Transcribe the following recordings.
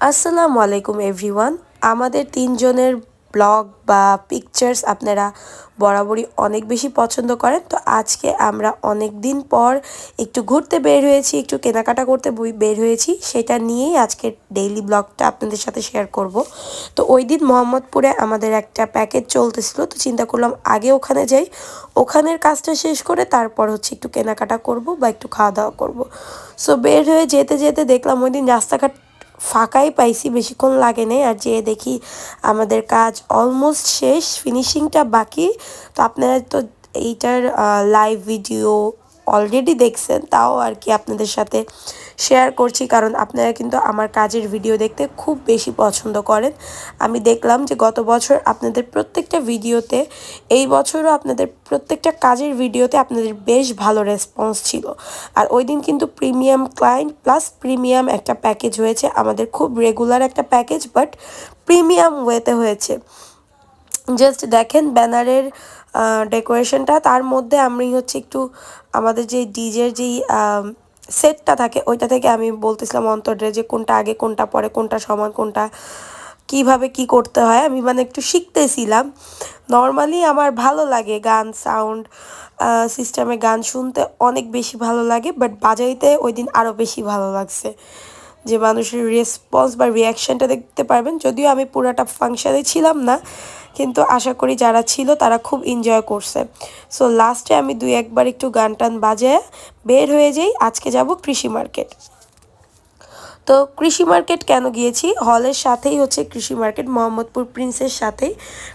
আসসালামু আলাইকুম, এভরিওয়ান। আমাদের তিনজনের ব্লগ বা পিকচার্স আপনারা বরাবরই অনেক বেশি পছন্দ করেন। তো আজকে আমরা অনেক দিন পর একটু ঘুরতে বের হয়েছি, একটু কেনাকাটা করতে বের হয়েছি। সেটা নিয়েই আজকে ডেইলি ব্লগটা আপনাদের সাথে শেয়ার করব। তো ওই দিন মোহাম্মদপুরে আমাদের একটা প্যাকেজ চলতেছিল, তো চিন্তা করলাম আগে ওখানে যাই। ওখানের কাজটা শেষ করে তারপর হচ্ছে একটু কেনাকাটা করব বা একটু খাওয়া দাওয়া করব। সো বের হয়ে যেতে যেতে দেখলাম ওই দিন রাস্তাঘাট ফাঁকাই পাইছি, বেশিক্ষণ লাগে নাই। আর যেয়ে দেখি আমাদের কাজ অলমোস্ট শেষ ফিনিশিংটা বাকি। তো আপনারা তো এইটার লাইভ ভিডিও অলরেডি দেখছেন, তাও আর কি আপনাদের সাথে শেয়ার করছি, কারণ আপনারা কিন্তু আমার কাজের ভিডিও দেখতে খুব বেশি পছন্দ করেন। আমি দেখলাম যে গত বছর আপনাদের প্রত্যেকটা ভিডিওতে এই বছরও আপনাদের প্রত্যেকটা কাজের ভিডিওতে আপনাদের বেশ ভালো রেসপন্স ছিল। আর ওই দিন কিন্তু প্রিমিয়াম ক্লায়েন্ট প্লাস প্রিমিয়াম একটা প্যাকেজ হয়েছে, আমাদের খুব রেগুলার একটা প্যাকেজ বাট প্রিমিয়াম ওয়েতে হয়েছে। জাস্ট দেখেন ব্যানারের ডেকোরেশনটা তার মধ্যে আমি হচ্ছে একটু আমাদের যে ডিজের যেই সেটটা থাকে, ওইটা থেকে আমি বলতেছিলাম অন্তরে যে কোনটা আগে, কোনটা পরে, কোনটা সমান, কোনটা কীভাবে কি করতে হয়। আমি মানে একটু শিখতেছিলাম। নর্মালি আমার ভালো লাগে গান সাউন্ড সিস্টেমে গান শুনতে অনেক বেশি ভালো লাগে বাট বাজাইতে ওই দিন আরও বেশি ভালো লাগছে। যে মানুষের রেসপন্স বা রিয়াকশানটা দেখতে পারবেন। যদিও আমি পুরাটা ফাংশানে ছিলাম না, কিন্তু আশা করি যারা ছিল তারা খুব এনজয় করছে। সো লাস্টে আমি দুই একবার একটু গান টান বাজে বের হয়ে যাই। আজকে যাব কৃষি মার্কেট তো কৃষি মার্কেট কেন গিয়েছি? হলের সাথেই হচ্ছে কৃষি মার্কেট, মোহাম্মদপুর প্রিন্সের সাথেই।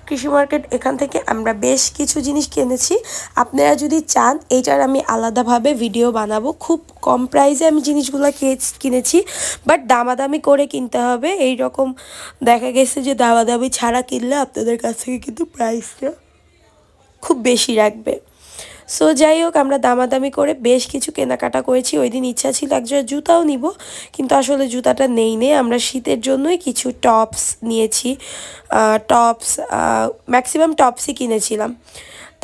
কৃষি মার্কেট এখান থেকে আমরা বেশ কিছু জিনিস কিনেছি। আপনারা যদি চান, এইটার আমি আলাদাভাবে ভিডিও বানাবো। খুব কম প্রাইসে আমি জিনিসগুলো কিনেছি বাট দামাদামি করে কিনতে হবে। এই রকম দেখা গেছে যে দামাদামি ছাড়া কিনলে আপনাদের কাছ থেকে কিন্তু প্রাইসটা খুব বেশি রাখবে। সো যাই হোক, আমরা দামাদামি করে বেশ কিছু কেনাকাটা করেছি। ওই দিন ইচ্ছা ছিল একজোড়া জুতাও নিব, কিন্তু আসলে জুতাটা নেই নেই আমরা শীতের জন্যই কিছু টপস নিয়েছি টপস ম্যাক্সিমাম টপসই কিনেছিলাম।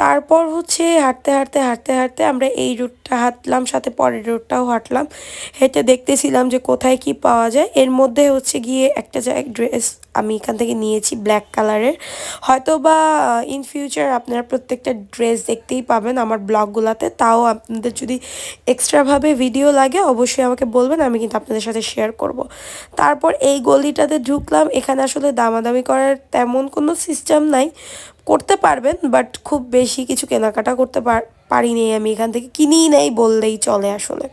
তারপর হচ্ছে হাঁটতে হাঁটতে হাঁটতে হাঁটতে আমরা এই রুটটা হাঁটলাম, সাথে পরের রুটটাও হাঁটলাম। হেঁটে দেখতেছিলাম যে কোথায় কি পাওয়া যায়। এর মধ্যে হচ্ছে গিয়ে একটা জায়গায় ড্রেস আমি এখান থেকে নিয়েছি ব্ল্যাক কালারের হয়তো বা ইন ফিউচার আপনারা প্রত্যেকটা ড্রেস দেখতেই পাবেন আমার ব্লগগুলোতে তাও আপনাদের যদি এক্সট্রাভাবে ভিডিও লাগে, অবশ্যই আমাকে বলবেন, আমি কিন্তু আপনাদের সাথে শেয়ার করব। তারপর এই গলিটাতে ঢুকলাম। এখানে আসলে দামাদামি করার তেমন কোনো সিস্টেম নাই। করতে পারবেন বাট খুব বেশি কিছু কেনাকাটা করতে পারিনি আমি। এখান থেকে কিনেই নেই বললেই চলে আসলে।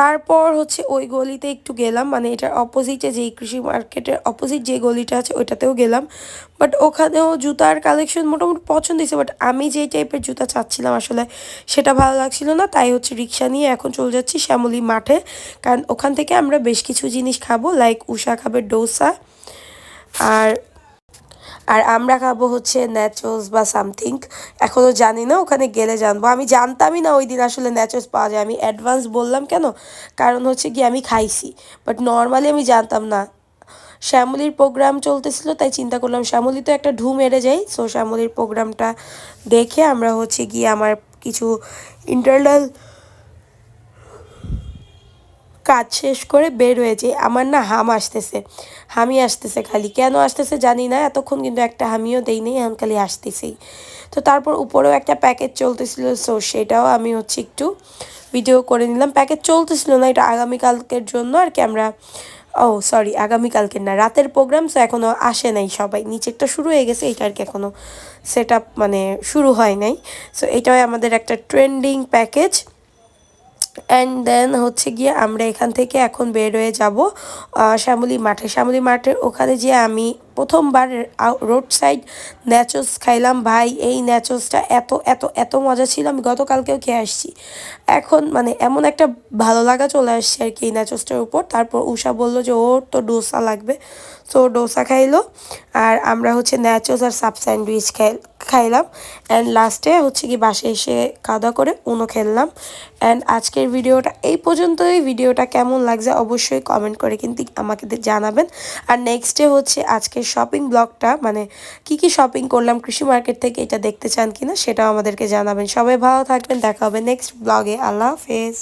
তারপর হচ্ছে ওই গলিতে একটু গেলাম মানে এটার অপোজিটে যেই কৃষি মার্কেটের অপোজিট যে গলিটা আছে ওইটাতেও গেলাম। বাট ওখানেও জুতার কালেকশন মোটামুটি পছন্দ হয়েছে বাট আমি যেই টাইপের জুতা চাচ্ছিলাম আসলে সেটা ভালো লাগছিল না, তাই হচ্ছে রিক্সা নিয়ে এখন চলে যাচ্ছি শ্যামলি মাঠে। কারণ ওখান থেকে আমরা বেশ কিছু জিনিস খাব লাইক উষা খাবে ডোসা, আর আর আমরা খাব হচ্ছে ন্যাচোস বা সামথিং এখনও জানি না, ওখানে গেলে জানব। আমি জানতামই না ওই দিন আসলে ন্যাচোস পাওয়া যায়। আমি অ্যাডভান্স বললাম কেন? কারণ হচ্ছে গিয়ে আমি খাইছি। বাট নর্মালি আমি জানতাম না। শ্যামলির প্রোগ্রাম চলতেছিল, তাই চিন্তা করলাম, শ্যামলি তো একটা ঢু মেরে যাই সো শ্যামলির প্রোগ্রামটা দেখে আমরা হচ্ছে গিয়ে আমার কিছু ইন্টারনাল কাজ শেষ করে বের হয়েছে আমার না হাম আসতেছে হামি আসতেছে খালি। কেন আসতেছে জানি না, এতক্ষণ কিন্তু একটা হামিও দেই নেই, এখন খালি আসতেছেই। তো তারপর উপরেও একটা প্যাকেজ চলতেছিল সো সেটাও আমি হচ্ছে একটু ভিডিও করে নিলাম। প্যাকেজ চলতেছিল না, এটা আগামীকালকের জন্য আর কি আমরা, ও সরি আগামীকালকের না, রাতের প্রোগ্রাম সো এখনও আসে নাই সবাই। নিচেরটা শুরু হয়ে গেছে, এটা আর কি এখনও সেট মানে শুরু হয় নাই। সো এটাও আমাদের একটা ট্রেন্ডিং প্যাকেজ অ্যান্ড দেন হচ্ছে গিয়ে আমরা এখান থেকে এখন বের হয়ে যাব শ্যামলী মাঠে। শ্যামলী মাঠের ওখানে যে আমি প্রথমবার রোড সাইড ন্যাচোস খাইলাম। ভাই, এই ন্যাচোসটা এত এত এত মজা ছিল, আমি গতকালকেও খেয়ে আসছি। এখন মানে এমন একটা ভালো লাগা চলে আসছে আর কি এই ন্যাচোসটার উপর। তারপর উষা বলল যে, ওর তো ডোসা লাগবে। তো ডোসা খাইলো আর আমরা হচ্ছে ন্যাচোস আর সাব স্যান্ডউইচ খাই, খাইলাম। অ্যান্ড লাস্টে হচ্ছে কি বাসে এসে খাওয়া করে উনো খেললাম। অ্যান্ড আজকের ভিডিওটা এই পর্যন্তই। ভিডিওটা কেমন লাগছে অবশ্যই কমেন্ট করে কিন্তু আমাকে জানাবেন। আর নেক্সটে হচ্ছে আজকের শপিং ব্লগটা মানে কি কি শপিং করলাম, কৃষি মার্কেট থেকে এটা দেখতে চান কিনা, সেটাও আমাদেরকে জানাবেন। সবাই ভালো থাকবেন, দেখা হবে নেক্সট ব্লগে আল্লাহ হাফেজ।